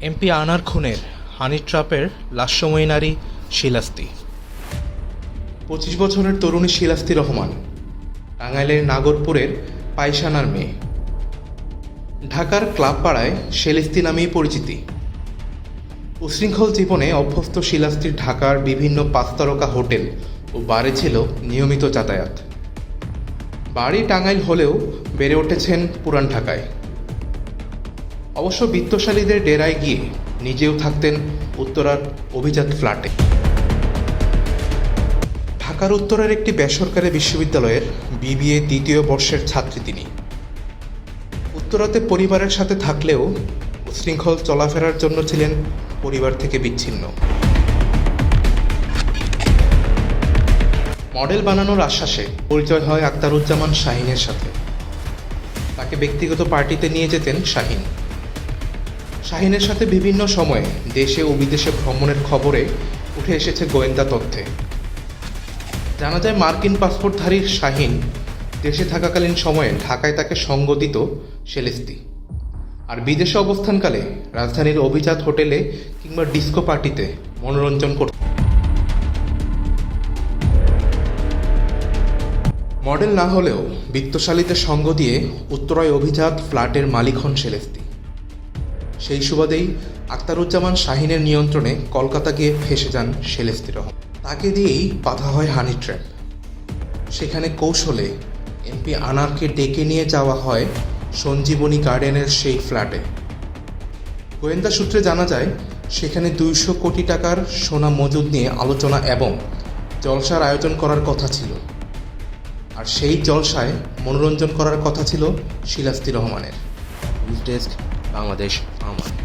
MP আনার খুনের হানি ট্রাপের লাস্যময়ী নারী শিলাস্তি। পঁচিশ বছরের তরুণী শিলাস্তি রহমান, টাঙ্গাইলের নাগরপুরের পায়সানার মেয়ে। ঢাকার ক্লাব পাড়ায় শেলিস্তি নামেই পরিচিতি। উশৃঙ্খল জীবনে অভ্যস্ত শিলাস্তির ঢাকার বিভিন্ন পাঁচতারকা হোটেল ও বারে ছিল নিয়মিত যাতায়াত। বাড়ি টাঙ্গাইল হলেও বেড়ে উঠেছেন পুরান ঢাকায়। অবশ্য বিত্তশালীদের ডেরায় গিয়ে নিজেও থাকতেন উত্তরার অভিজাত ফ্ল্যাটে। ঢাকার উত্তরের একটি বেসরকারি বিশ্ববিদ্যালয়ের বিবিএ দ্বিতীয় বর্ষের ছাত্রী তিনি। উত্তরাতে পরিবারের সাথে থাকলেও উশৃঙ্খল চলাফেরার জন্য ছিলেন পরিবার থেকে বিচ্ছিন্ন। মডেল বানানোর আশ্বাসে পরিচয় হয় আক্তারুজ্জামান শাহিনের সাথে। তাকে ব্যক্তিগত পার্টিতে নিয়ে যেতেন শাহিন। শাহিনের সাথে বিভিন্ন সময়ে দেশে ও বিদেশে ভ্রমণের খবরে উঠে এসেছে গোয়েন্দা তথ্যে। জানা যায় মার্কিন পাসপোর্টধারী শাহিন দেশে থাকাকালীন সময়ে ঢাকায় তাকে সঙ্গ দিত সেলেস্তি। আর বিদেশে অবস্থানকালে রাজধানীর অভিজাত হোটেলে কিংবা ডিস্কো পার্টিতে মনোরঞ্জন করত। মডেল না হলেও বিত্তশালীদের সঙ্গ দিয়ে উত্তরায় অভিজাত ফ্ল্যাটের মালিক হন সেলেস্তি। সেই সুবাদেই আক্তারুজ্জামান শাহিনের নিয়ন্ত্রণে কলকাতা গিয়ে ফেসে যান সেলেস্তি রহমান। তাকে দিয়েই বাধা হয় হানি ট্র্যাপ সেখানে কৌশলে এমপি আনারকে ডেকে নিয়ে যাওয়া হয় সঞ্জীবনী গার্ডেনের সেই ফ্ল্যাটে। গোয়েন্দা সূত্রে জানা যায়, সেখানে দুইশো কোটি টাকার সোনা মজুদ নিয়ে আলোচনা এবং জলসার আয়োজন করার কথা ছিল। আর সেই জলসায় মনোরঞ্জন করার কথা ছিল শিলাস্তি রহমানের। ডেস্ক বাংলাদেশ আমার